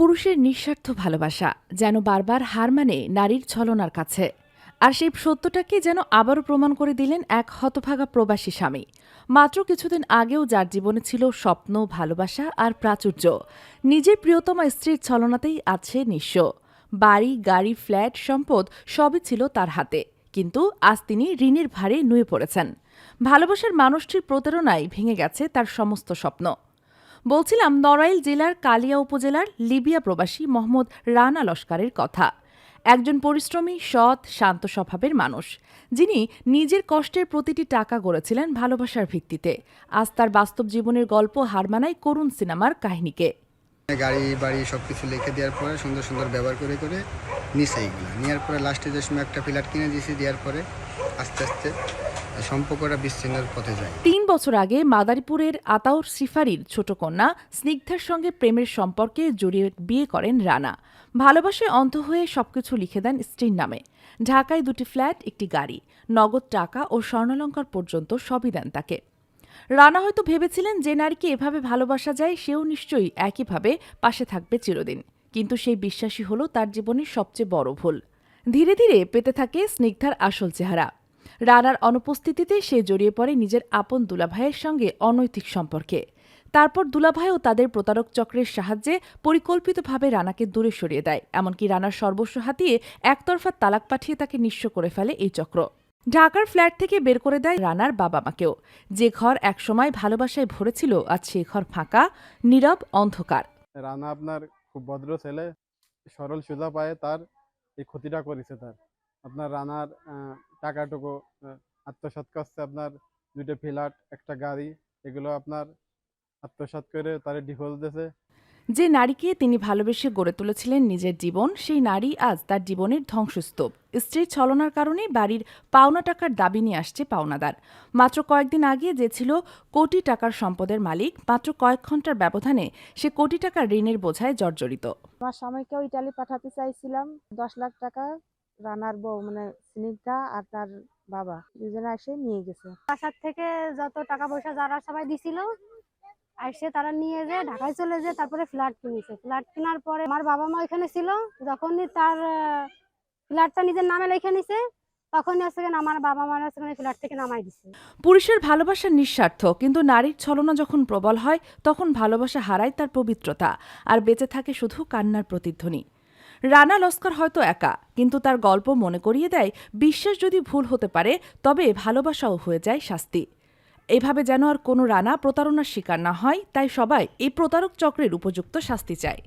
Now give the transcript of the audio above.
পুরুষের নিঃস্বার্থ ভালোবাসা যেন বারবার হার মানে নারীর ছলনার কাছে। আর সেই সত্যটাকে যেন আবারও প্রমাণ করে দিলেন এক হতভাগা প্রবাসী স্বামী। মাত্র কিছুদিন আগেও যার জীবনে ছিল স্বপ্ন, ভালোবাসা আর প্রাচুর্য, নিজের প্রিয়তমা স্ত্রীর ছলনাতেই আছে নিঃস্ব। বাড়ি, গাড়ি, ফ্ল্যাট, সম্পদ সবই ছিল তার হাতে। কিন্তু আজ তিনি ঋণের ভারে নুয়ে পড়েছেন। ভালোবাসার মানুষটির প্রতারণায় ভেঙে গেছে তার সমস্ত স্বপ্ন। বলছিলাম নড়াইল জেলার কালিয়া উপজেলার লিবিয়া প্রবাসী মোহাম্মদ রানা লস্করের কথা। একজন পরিশ্রমী, সৎ, শান্ত স্বভাবের মানুষ। যিনি নিজের কষ্টের প্রতিটি টাকা গড়েছিলেন ভালোবাসার ভিত্তিতে। আজ তার বাস্তব জীবনের গল্প হার মানায় করুণ সিনেমার কাহিনীকে। গাড়ি, বাড়ি সব কিছু লিখে দেওয়ার পরে সুন্দর সুন্দর ব্যবহার করে করে নিছে এইগুলো নেওয়ার পরে লাস্টে যে সময় একটা ফ্ল্যাট কিনে দিয়েছি, দেওয়ার পরে আস্তে আস্তে সম্পর্কটা বিচ্ছিন্নের পথে যায়। তিন বছর আগে মাদারীপুরের আতাউর সিফারির ছোট কন্যা স্নিগ্ধার সঙ্গে প্রেমের সম্পর্কে জড়িয়ে বিয়ে করেন রানা। ভালোবাসায় অন্ধ হয়ে সবকিছু লিখে দেন স্ত্রীর নামে। ঢাকায় দুটি ফ্ল্যাট, একটি গাড়ি, নগদ টাকা ও স্বর্ণালঙ্কার পর্যন্ত সবই দেন তাকে। রানা হয়তো ভেবেছিলেন যে নারীকে এভাবে ভালোবাসা যায়, সেও নিশ্চয়ই একইভাবে পাশে থাকবে চিরদিন। কিন্তু সেই বিশ্বাসই হলো তার জীবনের সবচেয়ে বড় ভুল। ধীরে ধীরে পেতে থাকে স্নিগ্ধার আসল চেহারা। রানার অনুপস্থিতিতে সে জড়িয়ে পড়ে নিজের আপন দুলাভাইয়ের সঙ্গে অনৈতিক সম্পর্কে। তারপর দুলাভাইও তাদের প্রতারক চক্রের সাহায্যে পরিকল্পিতভাবে রানাকে দূরে সরিয়ে দেয়, এমনকি রানার সর্বস্ব হাতিয়ে একতরফা তালাক পাঠিয়ে তাকে নিঃস্ব করে ফেলে এই চক্র। ঢাকার ফ্ল্যাট থেকে বের করে দেয় রানার বাবা মাকেও যে ঘর একসময় ভালোবাসায় ভরেছিল, আজ সে ঘর ফাঁকা, নীরব, অন্ধকার। রানা আপনার খুব ভদ্র ছেলে, সরল সোজা পায়ে তার এই ক্ষতিটা করেছে তার। আপনার রানার টাকাটুকু আত্মসাত করছে আপনার দুইটা ফ্ল্যাট একটা গাড়ি, এগুলো আপনার আত্মসাত করে তারে ডিভোর্স দিয়েছে। যে নারীকে তিনি ভালোবেসে গড়ে তুলেছিলেন নিজের জীবন সেই নারী আজ তার জীবনের ধ্বংসস্তূপ। স্ত্রীর ছলনার কারণে বাড়ির পাওনা টাকার দাবি নিয়ে আসছে পাওনাদার। মাত্র কয়েকদিন আগে যে ছিল কোটি টাকার সম্পদের মালিক মাত্র কয়েক ঘণ্টার ব্যবধানে সে কোটি টাকার ঋণের বোঝায় জর্জরিত। আমার স্বামীকেও ইটালি পাঠাতে চাইছিলাম দশ লাখ টাকা রানার বউ মানে স্নিগ্ধা আর তার বাবা দুজনে এসে নিয়ে গেছে। বাসার থেকে যত টাকা পয়সা যারা সবাই দিছিল এসে তারা নিয়ে যে ঢাকায় চলে যে তারপরে ফ্ল্যাট কিনেছে। ফ্ল্যাট কেনার পরে আমার বাবা মা ওইখানে ছিল, যখনই তার ফ্ল্যাটটা নিজের নামে লিখে নিছে, তখনই হচ্ছে আমার বাবা মা হচ্ছে কিনা ফ্ল্যাট থেকে নামাই দিছে। পুরুষের ভালোবাসা নিঃস্বার্থ, কিন্তু নারীর ছলনা যখন প্রবল হয়, তখন ভালোবাসা হারায় তার পবিত্রতা, আর বেঁচে থাকে শুধু কান্নার প্রতিধ্বনি। রানা লস্কর হয়তো একা, কিন্তু তার গল্প মনে করিয়ে দেয়, বিশ্বাস যদি ভুল হতে পারে, তবে ভালোবাসাও হয়ে যায় শাস্তি। এভাবে যেন আর কোনো রানা প্রতারণার শিকার না হয়, তাই সবাই এই প্রতারক চক্রের উপযুক্ত শাস্তি চায়।